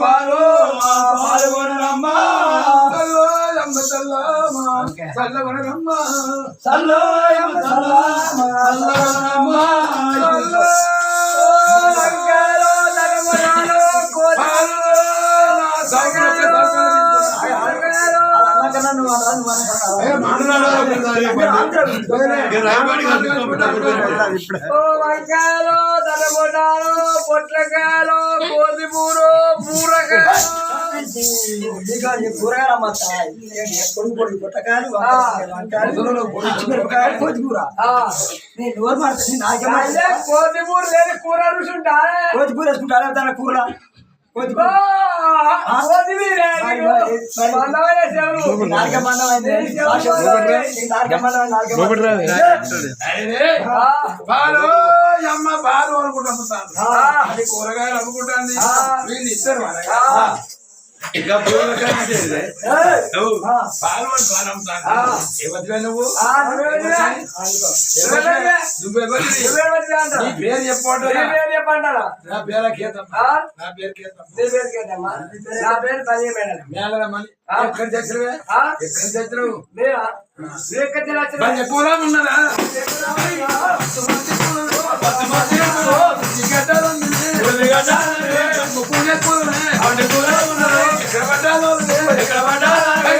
పాలు చల్లగొనరమ్మ చల్లయమ్మ చల్లమ్మ చల్లగొనరమ్మ వంకాయలు తలబొటాలు పొట్లకాయలు కోతిమూరు పూరకాయలు కూరగాయలు అమ్ముతాయి పొడి పొడి పుట్టకాయలు వంకాయలు మిరపకాయలు కోతికూర నేను నోరు మాడుతుంది నాకేమో అదే కోతిమూరు లేని కూర రుచి ఉంటా కోతికూర వేసుకుంటారా తన కూరల అమ్మ బాలు అనుకుంటాను అది కూరగాయలు అమ్ముకుంటాను వీళ్ళు ఇస్తారు నువ్వు పాలు అని పాలు అమ్ముతాను ఎవరివే నువ్వు? నువ్వెవరివి? నీ పేరు చెప్పమంటారా నా పేరు కేతమ్మ. నా పేరు కేతమ్మ. నా పేరు పని మేడం మేళ మని ఎక్కడ చచ్చినవే ఎక్కడ చచ్చినవు మీరా మీరు ఎక్కడ తినచ్చు మరి ఎక్కువగా ఉన్నదా ఆయన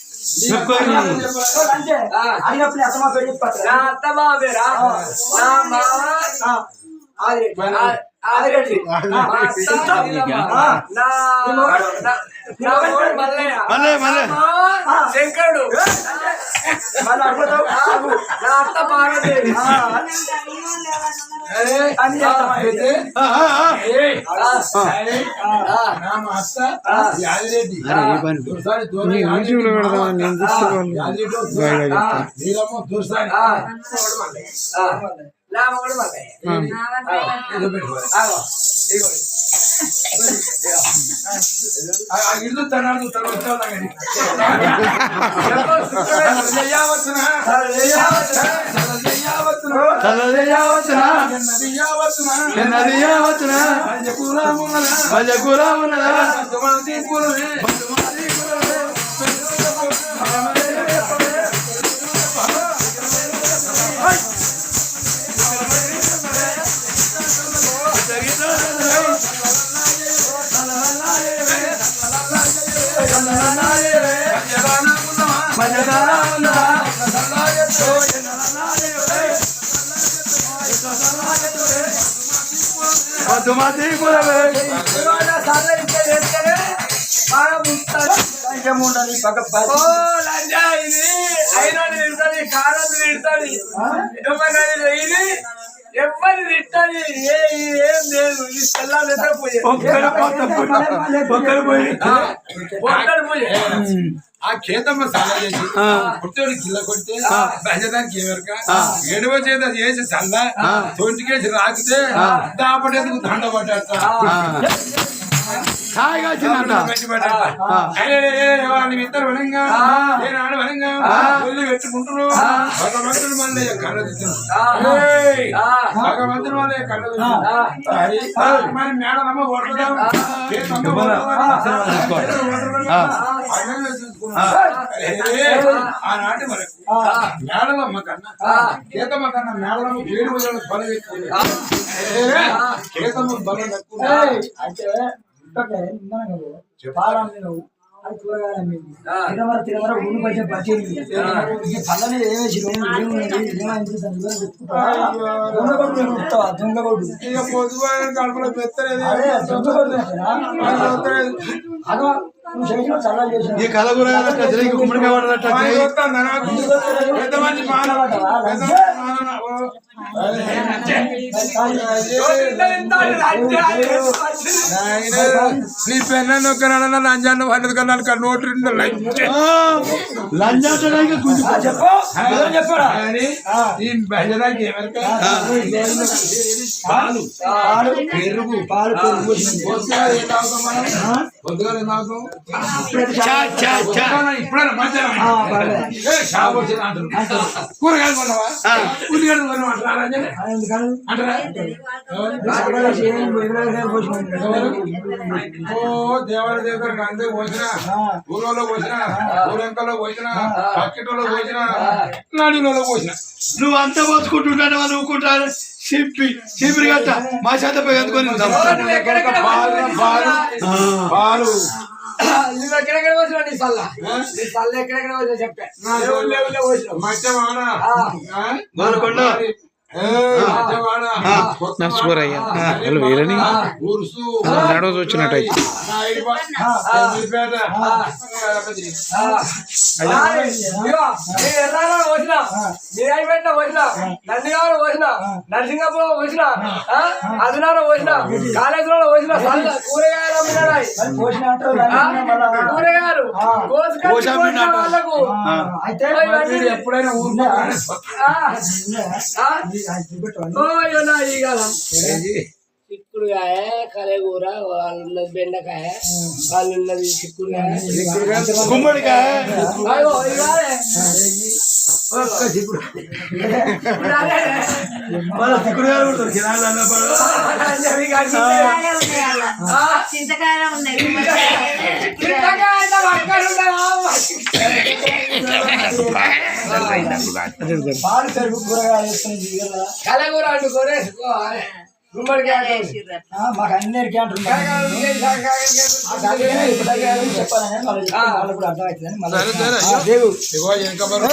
మధ్య కూడా అంటే అయినప్పుడు అసమా పేరు చెప్పచ్చు నా అత్త బాబేరా నా మామ ఆదిరెడ్డి మా అత్త నా నా నా ఓడు మల్లయ్య మల్లె మల్లె మా శంకరుడు. నా అత్త పార్వదేవి అన్ని చేస్తామా? ఆ, ఆ, ఆ. నా మా అత్త యాదిరెడ్డి. దుర్సాని నీ యూట్యూబ్లో పెడదామని నేను. ఇల్లు తనాడు తన భజ చేయవచ్చునా చేయవచ్చునా చదవదేయవచ్చునా? ఎవరిని తిట్టది ఏ ఏం లేదు ఇది తెల్లాలి పోయి ఒక్కడు పోతే పోయి. ఒక్కడు పోయి. ఆ కేతమ్మ సాల చేసి ఆ. పుట్టోడు కిల్ల కొడితే భజదానికి ఏమెరక ఏడవ చేత చేసి చల్ల తొంటికేసి రాకితే దాపటేందుకు దండ పడ్డట. హాయిగా వచ్చిందంట. ఇద్దరు వనంగా? ఏనాడు వనంగా? ఒళ్ళు పెట్టుకుంటారు భగవంతుడు మళ్ళీ భగవంతుడు మళ్ళీ మరి ఆ. ఏ, ఆనాటి వరకు మేడలమ్మ కన్నా కేతమ్మ కన్నా మేడలమ్మ ఏడు వందల బలం ఎక్కువ. కేతమ్మ బలం ఎక్కువ. అంటే. పాలమ్మి నువ్వు అది కూరగాయలు అమ్మింది. ఊరు ఈ పళ్ళని ఏమేసి కథ కూడా గుమ్మడికాయ నీ పెన్న నొక్కనన్న లంజాన్ని నోటు పెరుగు పాలు పెరుగు. ఏ, షాప్ వచ్చింది అంటారు. కూరగాయలు కొన్నావా? ఉల్లిగడ్డలు కొన్నావా? దేవాలయ దగ్గరకు అందే పోసిన ఊరోలో పోసిన ఊరంకలో పోసిన పక్కిటలో పోసిన నడిలో పోసిన నువ్వు అంత పోసుకుంటుంటాను వాళ్ళు ఊకుంటారు సింపి సింపిరి గట్ట మా చేత పోయి ఎందుకొని పాలు నువ్వు ఎక్కడెక్కడ వచ్చినావు నీ సల్ల నీ సల్ల ఎక్కడెక్కడ వచ్చినా చెప్పే నా నర్సుగారయ్య వాళ్ళు వీరని ఉరుసు నడవసి వచ్చినట్టయితే ఇదిగో, నీ ఎర్రాలో వచ్చిన నీ అయిపోయిన వచ్చిన నందిగారు వచ్చిన నరసింగపురం వచ్చిన అదినాడు వచ్చిన కాళేశ్వరంలో వచ్చిన కూరగాయలు మళ్ళా. కూరగాయలు. కోసుకొచ్చి కోసి కొట్టిన అమ్మినాడు. వాళ్ళకు. ఎప్పుడైనా ఈ కాలం చిక్కుడుకాయ కలగూర వాళ్ళున్నది బెండకాయ వాళ్ళున్నది చిక్కుడుకాయ. గుమ్మడికాయ అదే. వాళ్ళ దిక్కుడుగారు కూడా దొరికినాడు అన్న పడు. ఆ, చింతకాయలు ఉన్నాయి చిక్కుడుకాయ అంటే పక్కన ఉండదా? పాలు పెరుగు కూరగాయలు. కలగూర వేసుకోవాలి గుమ్మడికాయ ఆ, మాకు ఇంకా మరి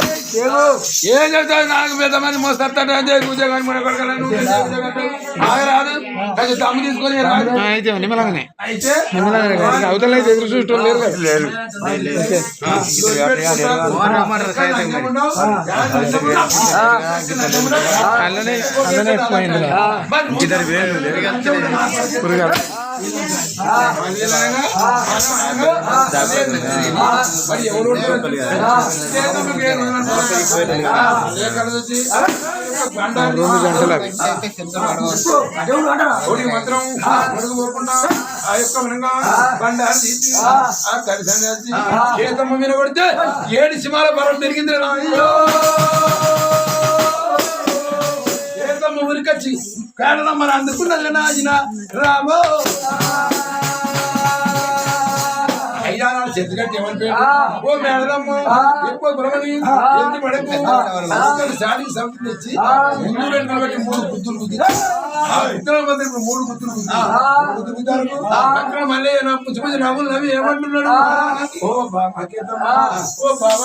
ఏం చెప్తావు నాకు పెద్ద మంది మోస్తాడు ఉద్యోగాన్ని మన కొడకలను ఆగరాదు కొంచెం దమ్ము తీసుకొని రాదు. అయితే నిమ్మలంగానే అయితే అవతల అయితే ఎదురు చూడటం లేరు కదా. అలానే అలానే ఎక్కువైంది ఇద్దరు వేలు కూరగాయలు మరి ఎవరు రెండు గంటలు అవి దేవుడు అంటారా ఒకటి మాత్రం అడుగు పోకుండా ఆ యొక్క వినంగా బండారు తీసి ఆ కలిసి చేసి చేతమ్మ మీద కొడితే ఏడు సింహాల పర్వం పెరిగింది రా. అయ్యో చేతమ్మ ఉరికొచ్చి కారణం మన అందుకున్నది నాయన రామో. అయ్యా నా చేతి కట్టి ఏమని పేరు? ఓ మేడలమ్మ ఎక్కువ గురమని ఎత్తి పడకు? అందుకని సాడికి సంపి తెచ్చి ముందు రెండు బట్టి మూడు గుద్దులు గుద్ది. ఆ. గుద్దుల మధ్య ఇప్పుడు మూడు గుద్దులు గుద్ది. గుద్దు గుద్దారు. అక్కడ మళ్ళీ నా పుచ్చి పుచ్చి నవ్వులు నవ్వి ఏమంటున్నాడు? ఓ బాబా కేతమ్మ ఓ బాబా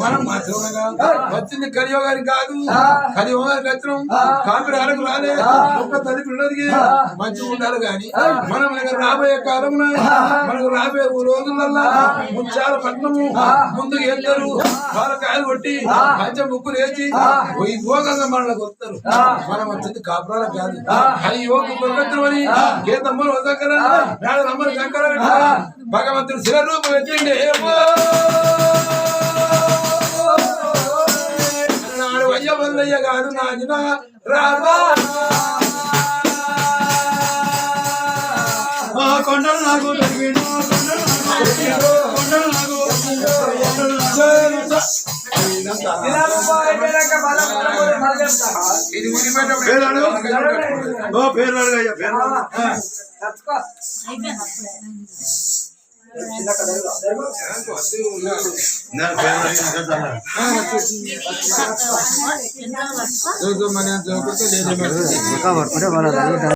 మనం వచ్చింది కలియోగానికి కాదు. కలియోగానికి వచ్చినాం కాపిరాలకు రాలే. ఒక్క తల్లి పిల్లలకి మంచిగా ఉండాలి కానీ మనం రాబోయే కాలం మనకు రాబోయే రోజులల్లా ముత్యాల పట్నము ముందుకు వెళ్తారు. వాళ్ళ కాయలు కొట్టి పంచ ముక్కులు వేసి ఈ భోగంగా మనకు వస్తారు. మనం వచ్చింది కాపురాల కాదు. అయ్యో కొరకత్తుమని గీతమ్మలు వదక్కర మేడమ్మలు శంకర భగవంతుడు శివరూపం ఎత్తిండే నాడు అయ్య వల్లయ్య గారు నాయన రాబా కొండలు నాకు కొండలు నాకు ఇది పేరు పేరు అయ్యా పేరు అడుగు. ఆ. చచ్చుకో. నా పేరు అడిగి ఇంకా చాలా. మన